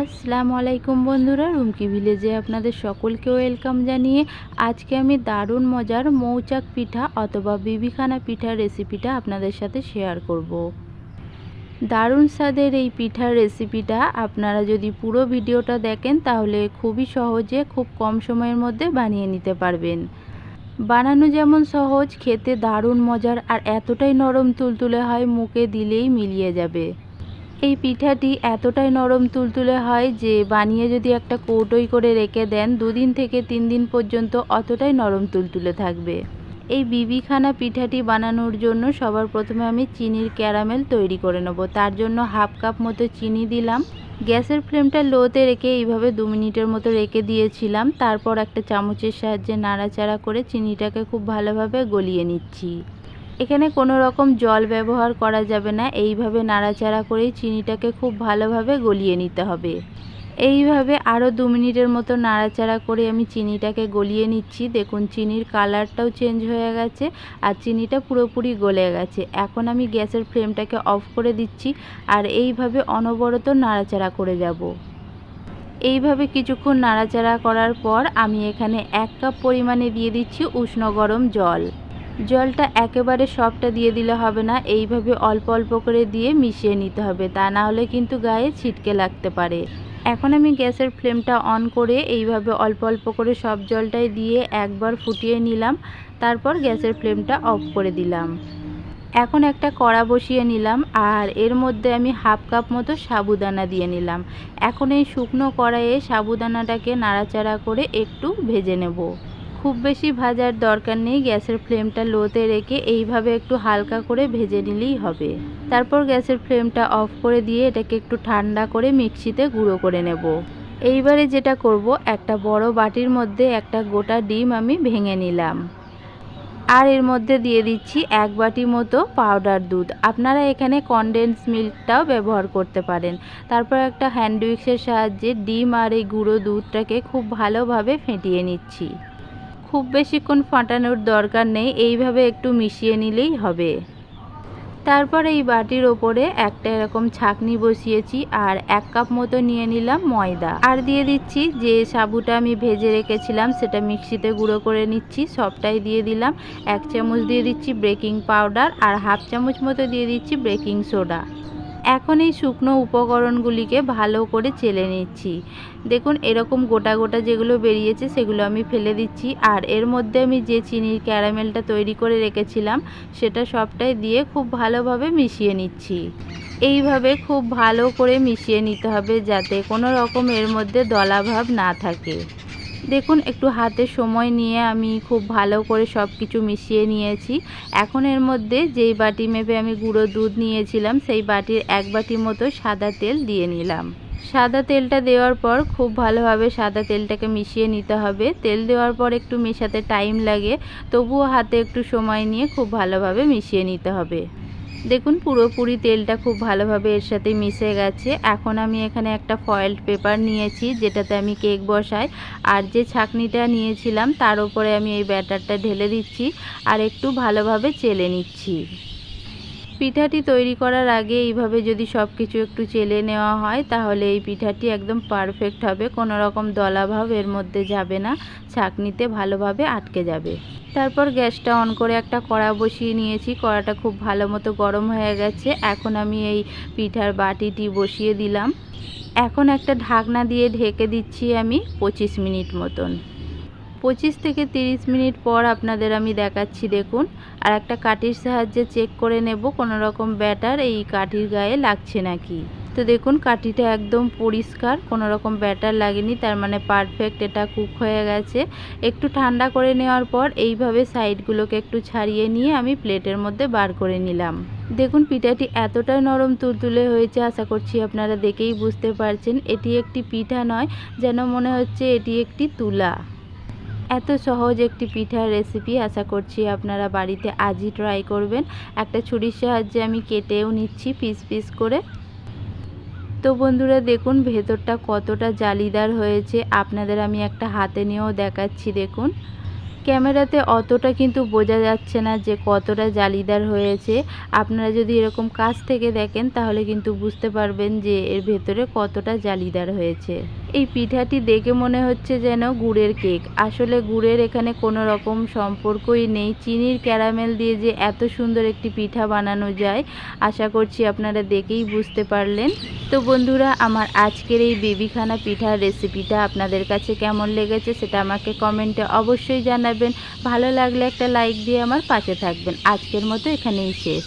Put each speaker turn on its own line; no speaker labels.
আসসালামু আলাইকুম বন্ধুরা, রুমকি ভিলেজে আপনাদের সকলকে ওয়েলকাম জানিয়ে আজকে আমি দারুণ মজার মৌচাক পিঠা অথবা বিবিখানা পিঠার রেসিপিটা আপনাদের সাথে শেয়ার করব। দারুণ স্বাদের এই পিঠার রেসিপিটা আপনারা যদি পুরো ভিডিওটা দেখেন তাহলে খুবই সহজে খুব কম সময়ের মধ্যে বানিয়ে নিতে পারবেন বানানো যেমন সহজ, খেতে দারুণ মজার আর এতটাই নরম তুলতুলে হয়, মুখে দিলেই মিলিয়ে যাবে এই পিঠাটি এতটাই নরম তুলতুলে হয় যে বানিয়ে যদি একটা কৌটোই করে রেখে দেন, দুদিন থেকে তিন দিন পর্যন্ত অতটাই নরম তুলতুলে থাকবে। এই বিবিখানা পিঠাটি বানানোর জন্য সবার প্রথমে আমি চিনির ক্যারামেল তৈরি করে নেব। তার জন্য হাফ কাপ মতো চিনি দিলাম। গ্যাসের ফ্লেমটা লোতে রেখে এইভাবে দু মিনিটের মতো রেখে দিয়েছিলাম। তারপর একটা চামচের সাহায্যে নাড়াচাড়া করে চিনিটাকে খুব ভালোভাবে গলিয়ে নিচ্ছি। এখানে কোনো রকম জল ব্যবহার করা যাবে না। এইভাবে নাড়াচাড়া করেই চিনিটাকে খুব ভালোভাবে গলিয়ে নিতে হবে। এইভাবে আরও দু মিনিটের মতো নাড়াচাড়া করে আমি চিনিটাকে গলিয়ে নিচ্ছি। দেখুন, চিনির কালারটাও চেঞ্জ হয়ে গেছে আর চিনিটা পুরোপুরি গলে গেছে। এখন আমি গ্যাসের ফ্লেমটাকে অফ করে দিচ্ছি আর এইভাবে অনবরত নাড়াচাড়া করে যাব। এইভাবে কিছুক্ষণ নাড়াচাড়া করার পর আমি এখানে এক কাপ পরিমাণে দিয়ে দিচ্ছি উষ্ণ গরম জল। জলটা একেবারে সবটা দিয়ে দিলে হবে না, এইভাবে অল্প অল্প করে দিয়ে মিশিয়ে নিতে হবে। তা না হলে কিন্তু গায়ে ছিটকে লাগতে পারে। এখন আমি গ্যাসের ফ্লেমটা অন করে এইভাবে অল্প অল্প করে সব জলটাই দিয়ে একবার ফুটিয়ে নিলাম, তারপর গ্যাসের ফ্লেমটা অফ করে দিলাম। এখন একটা কড়া বসিয়ে নিলাম, আর এর মধ্যে আমি হাফ কাপ মতো সাবুদানা দিয়ে নিলাম। এখন এই শুকনো কড়াইয়ে সাবুদানাটাকে নাড়াচাড়া করে একটু ভেজে নেব। খুব বেশি ভাজার দরকার নেই, গ্যাসের ফ্লেমটা লোতে রেখে এইভাবে একটু হালকা করে ভেজে নিলেই হবে। তারপর গ্যাসের ফ্লেমটা অফ করে দিয়ে এটাকে একটু ঠান্ডা করে মিক্সিতে গুঁড়ো করে নেব। এইবারে যেটা করব, একটা বড় বাটির মধ্যে একটা গোটা ডিম আমি ভেঙে নিলাম। আর এর মধ্যে দিয়ে দিচ্ছি এক বাটি মতো পাউডার দুধ। আপনারা এখানে কনডেন্স মিল্কটাও ব্যবহার করতে পারেন। তারপর একটা হ্যান্ড উইক্সের সাহায্যে ডিম আর এই গুঁড়ো দুধটাকে খুব ভালোভাবে ফেটিয়ে নিচ্ছি। খুব বেশিক্ষণ ফাটানোর দরকার নেই, এইভাবে একটু মিশিয়ে নিলেই হবে। তারপর এই বাটির ওপরে একটা এরকম ছাকনি বসিয়েছি আর এক কাপ মতো নিয়ে নিলাম ময়দা। আর দিয়ে দিচ্ছি যে সাবুটা আমি ভেজে রেখেছিলাম, সেটা মিক্সিতে গুঁড়ো করে নিচ্ছি, সবটাই দিয়ে দিলাম। এক চামচ দিয়ে দিচ্ছি বেকিং পাউডার আর হাফ চামচ মতো দিয়ে দিচ্ছি বেকিং সোডা। এখন এই শুকনো উপকরণগুলিকে ভালো করে চেলে নিচ্ছি। দেখুন, এরকম গোটা গোটা যেগুলো বেরিয়েছে সেগুলো আমি ফেলে দিচ্ছি। আর এর মধ্যে আমি যে চিনির ক্যারামেলটা তৈরি করে রেখেছিলাম, সেটা সবটাই দিয়ে খুব ভালোভাবে মিশিয়ে নিচ্ছি। এইভাবে খুব ভালো করে মিশিয়ে নিতে হবে যাতে কোনো রকম এর মধ্যে দলাভাব না থাকে। দেখুন, একটু হাতে সময় নিয়ে আমি খুব ভালো করে সব কিছু মিশিয়ে নিয়েছি। এখন এর মধ্যে যেই বাটি মেপে আমি গুঁড়ো দুধ নিয়েছিলাম, সেই বাটির এক বাটি মতো সাদা তেল দিয়ে নিলাম। সাদা তেলটা দেওয়ার পর খুব ভালোভাবে সাদা তেলটাকে মিশিয়ে নিতে হবে। তেল দেওয়ার পর একটু মেশাতে টাইম লাগে, তবুও হাতে একটু সময় নিয়ে খুব ভালোভাবে মিশিয়ে নিতে হবে। দেখুন, পুরোপুরি তেলটা খুব ভালোভাবে এর সাথে মিশে গেছে। এখন আমি এখানে একটা ফয়েল পেপার নিয়েছি, যেটাতে আমি কেক বসাই। আর যে ছাকনিটা নিয়েছিলাম, তার উপরে আমি এই ব্যাটারটা ঢেলে দিচ্ছি আর একটু ভালোভাবে চেলে নিচ্ছি। পিঠাটি তৈরি করার আগে এইভাবে যদি সব কিছু একটু চেলে নেওয়া হয়, তাহলে এই পিঠাটি একদম পারফেক্ট হবে। কোনো রকম দলাভাব এর মধ্যে যাবে না। ছাকনিতে ভালোভাবে আটকে যাবে। তারপর গ্যাসটা অন করে একটা কড়া বসিয়ে নিয়েছি। কড়াটা খুব ভালো মতো গরম হয়ে গেছে। এখন আমি এই পিঠার বাটিটি বসিয়ে দিলাম। এখন একটা ঢাকনা দিয়ে ঢেকে দিচ্ছি আমি পঁচিশ মিনিট মতন। পঁচিশ থেকে তিরিশ মিনিট পর আপনাদের আমি দেখাচ্ছি, দেখুন। আর একটা কাঠির সাহায্যে চেক করে নেব কোনো রকম ব্যাটার এই কাঠির গায়ে লাগছে নাকি। তো দেখুন, কাঠিটা একদম পরিষ্কার, কোনো রকম ব্যাটার লাগেনি, তার মানে পারফেক্ট, এটা কুক হয়ে গেছে। একটু ঠান্ডা করে নেওয়ার পর এইভাবে সাইডগুলোকে একটু ছাড়িয়ে নিয়ে আমি প্লেটের মধ্যে বার করে নিলাম। দেখুন, পিঠাটি এতটাই নরম তুলতুলে হয়েছে, আশা করছি আপনারা দেখেই বুঝতে পারছেন। এটি একটি পিঠা নয়, যেন মনে হচ্ছে এটি একটি তুলা। এত সহজ একটি পিঠার রেসিপি আশা করছি আপনারা বাড়িতে আজই ট্রাই করবেন। একটা ছুরির সাহায্যে আমি কেটেও নিচ্ছি পিস পিস করে। তো বন্ধুরা দেখুন, ভেতরটা কতটা জালিদার হয়েছে। আপনাদের আমি একটা হাতে নিয়েও দেখাচ্ছি, দেখুন। ক্যামেরাতে অতটা কিন্তু বোঝা যাচ্ছে না যে কতটা জালিদার হয়েছে। আপনারা যদি এরকম কাছ থেকে দেখেন, তাহলে কিন্তু বুঝতে পারবেন যে এর ভেতরে কতটা জালিদার হয়েছে। এই পিঠাটি দেখে মনে হচ্ছে যেন গুড়ের কেক। আসলে গুড়ের এখানে কোনো রকম সম্পর্কই নেই। চিনির ক্যারামেল দিয়ে যে এত সুন্দর একটি পিঠা বানানো যায়, আশা করছি আপনারা দেখেই বুঝতে পারলেন। তো বন্ধুরা, আমার আজকের এই বেবিখানা পিঠার রেসিপিটা আপনাদের কাছে কেমন লেগেছে সেটা আমাকে কমেন্টে অবশ্যই জানাবেন। ভালো লাগলে একটা লাইক দিয়ে আমার পাশে থাকবেন। আজকের মতো এখানেই শেষ।